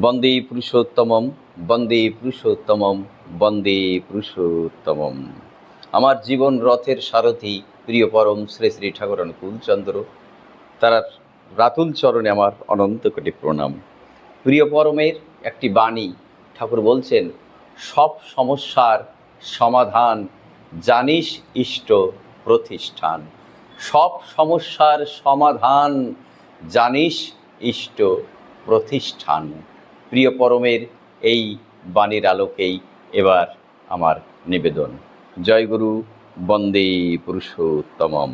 বন্দে পুরুষোত্তমম বন্দে পুরুষোত্তমম বন্দে পুরুষোত্তমম। আমার জীবন রথের সারথি প্রিয় পরম শ্রী শ্রী ঠাকুর অনুকূল চন্দ্র তার রাতুল চরণে আমার অনন্ত কোটি প্রণাম। প্রিয় পরমের একটি বাণী, ঠাকুর বলছেন, সব সমস্যার সমাধান জানিস ইষ্ট প্রতিষ্ঠান। সব সমস্যার সমাধান জানিস ইষ্ট প্রতিষ্ঠান। প্রিয় পরমের এই বাণীর আলোকেই এবার আমার নিবেদন। জয় গুরু, বন্দে পুরুষোত্তমম।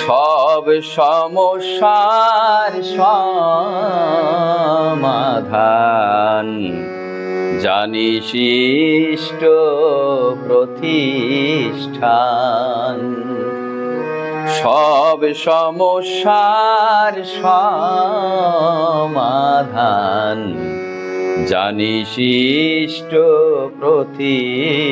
সব সমস্যার সমাধান জানিস ইষ্ট প্রতিষ্ঠান। সব সমস্যার সমাধান জানিস ইষ্ট প্রতিষ্ঠান।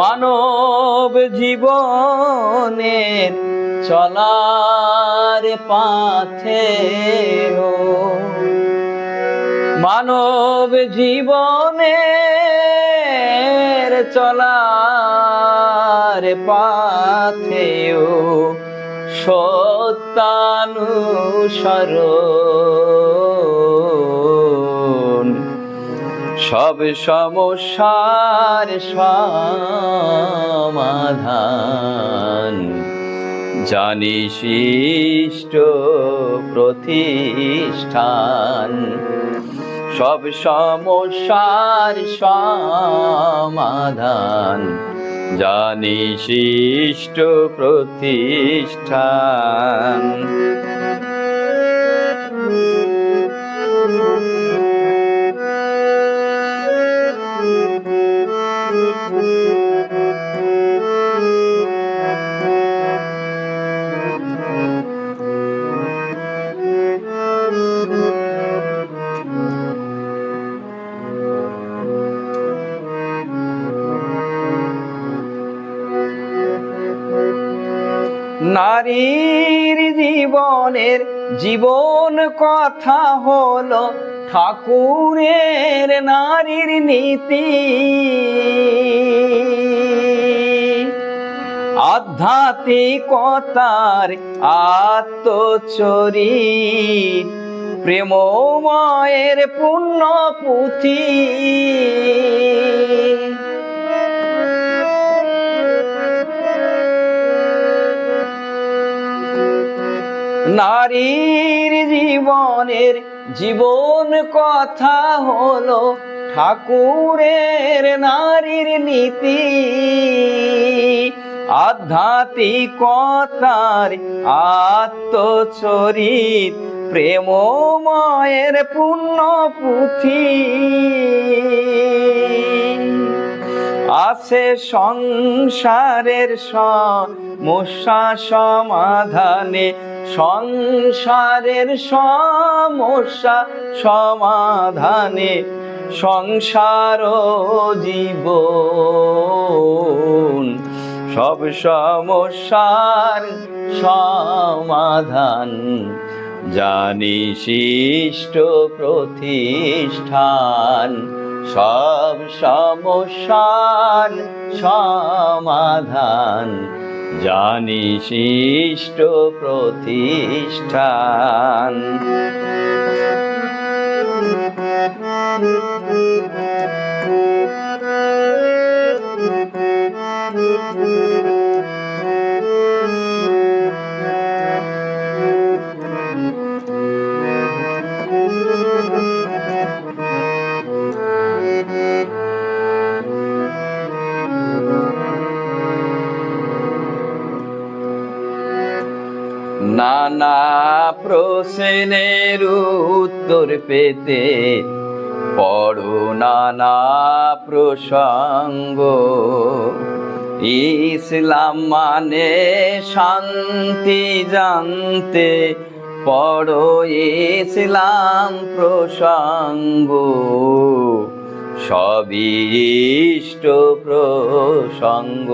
মানব জীবনের চলার পাথে মানব জীবনের চলার পাথেও সত্যানুসরণ। সব সমস্যার সমাধান জানিস ইষ্ট প্রতিষ্ঠান। সব সমস্যার সমাধান। জানি শিষ্ট প্রতিষ্ঠান। নারীর জীবনের জীবন কথা হলো ঠাকুরের নারীর নীতি। আধ্যাত্মিকতার আত্মচরিত প্রেমময়ের পুণ্য পুঁথি। নারীর জীবনের জীবন কথা হলো ঠাকুরের নারীর নীতি। আধ্যাত্মিকতার আত্মচরিত প্রেমময়ের পূর্ণ পুঁথি। আছে সংসারের সমস্যা সমাধানে সংসারের সমস্যা সমাধানে সংসার জীবন। সব সমস্যার সমাধান জানিস ইষ্ট প্রতিষ্ঠান। সব সমস্যার সমাধান জানিস শিষ্ট প্রতিষ্ঠান। নানা প্রশ্নের উত্তর পেতে পড়ো নানা প্রসঙ্গ। ইসলাম মানে শান্তি জানতে পড়ো ইসলাম প্রসঙ্গ। সবিষ্ট প্রসঙ্গ।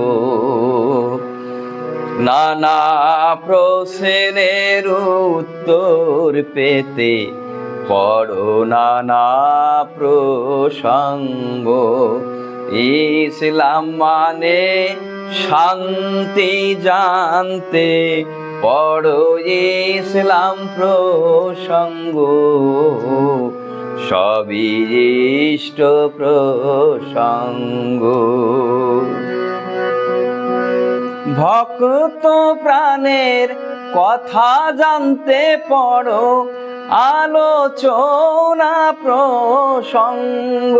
নানা প্রশ্নের উত্তর পেতে পড়ো নানা প্রসঙ্গ। ইসলাম মানে শান্তি জানতে, পড়ো ইসলাম প্রসঙ্গ। সবিষ্ট প্রসঙ্গ। ভক্ত প্রাণের কথা জানতে পড়ো, আলোচনা প্রসঙ্গ।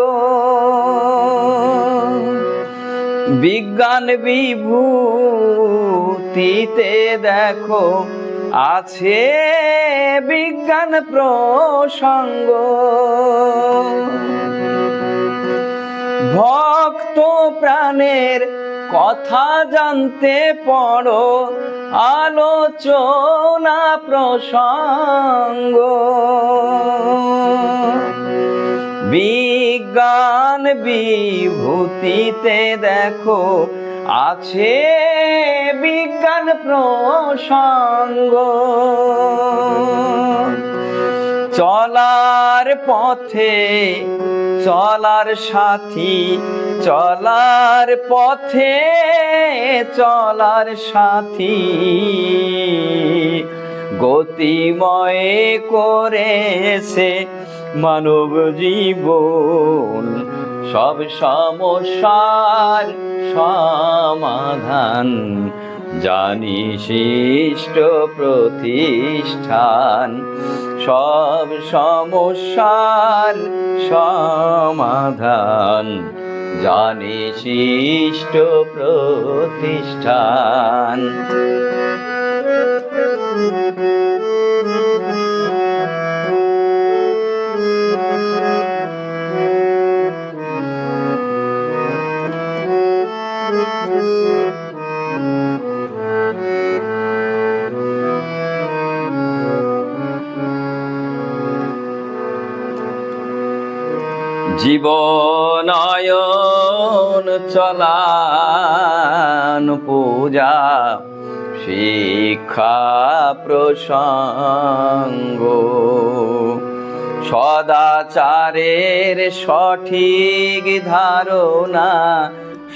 বিজ্ঞান বিভূতিতে দেখো, আছে বিজ্ঞান প্রসঙ্গ। ভক্ত প্রাণের কথা জানতে পড়ো আলোচনা প্রসঙ্গ। বিজ্ঞান বিভূতিতে দেখো আছে বিজ্ঞান প্রসঙ্গ। চলার পথে, চলার সাথী, চলার পথে, চলার সাথী। গতিময় করেছে মানব জীবন, সব সমস্যার সমাধান। জানি শিষ্ট প্রতিষ্ঠান সব সমস্যার সমাধান। জানি শিষ্ট প্রতিষ্ঠান। জীবনায়ন চলান পূজা শিক্ষা প্রসঙ্গ। সদাচারের সঠিক ধারণা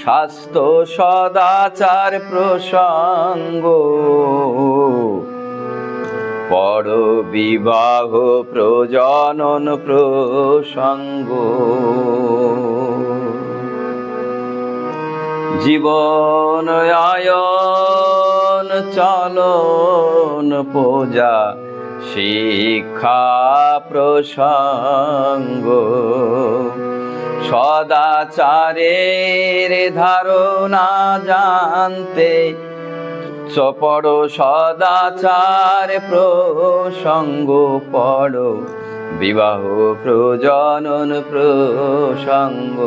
স্বাস্থ্য সদাচার প্রসঙ্গ। পর বিবাহ প্রজনন প্রসঙ্গ। জীবন আয়ন চলন পূজা শিক্ষা প্রসঙ্গ। সদাচারের ধারণা জানতে পড়ো সদাচার প্রসঙ্গ পড়ো বিবাহ প্রজনন প্রসঙ্গ।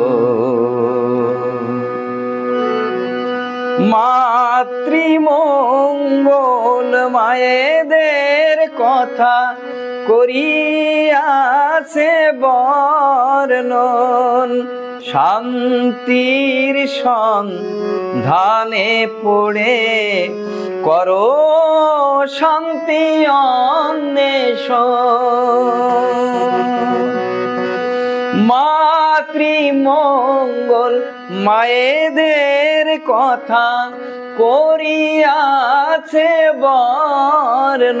মাতৃমঙ্গল মায়েদের কথা করিয়াছে বর্ণন। শান্তির সন্ধানে পড়ে করো শান্তি অন্বেষণ। মাতৃমঙ্গল মায়েদের কথা করিয়াছে বর্ণন।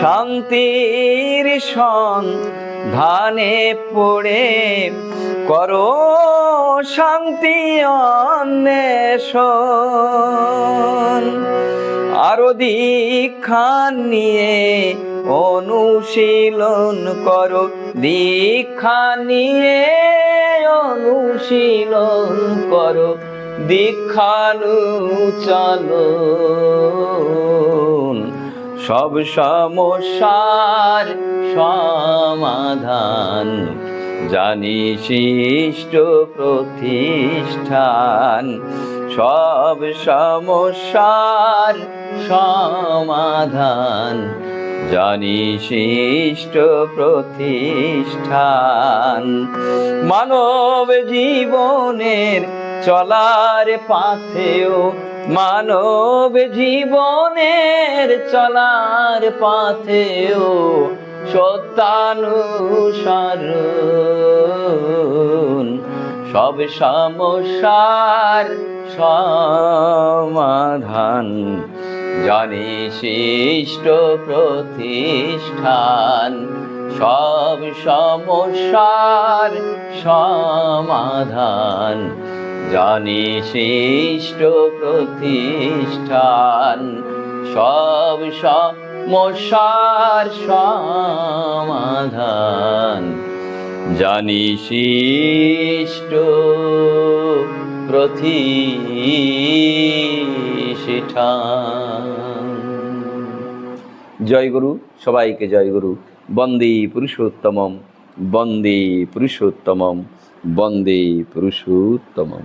শান্তির ধানে পড়ে করো শান্তি অন্বেষণ। আরও দীক্ষা নিয়ে অনুশীলন করো, দীক্ষা নিয়ে অনুশীলন করো দীক্ষানু চলো সব সমস্যার সমাধান জানি শিষ্ট প্রতিষ্ঠান। সব সমস্যার সমাধান জানি শিষ্ট প্রতিষ্ঠান। মানব জীবনের চলার পাথেও, মানব জীবনের চলার পাথেও সত্যানুসরণ। সব সমস্যার সমাধান। জানি প্রতিষ্ঠান সব সমস্যার সমাধান। জানি শিষ্ট প্রতিষ্ঠান সব সমস্যার সমাধান। জানি শিষ্ট প্রতিষ্ঠান জয় গুরু সবাইকে জয় গুরু। বন্দে পুরুষোত্তমম বন্দে পুরুষোত্তমম বন্দে পুরুষোত্তমম।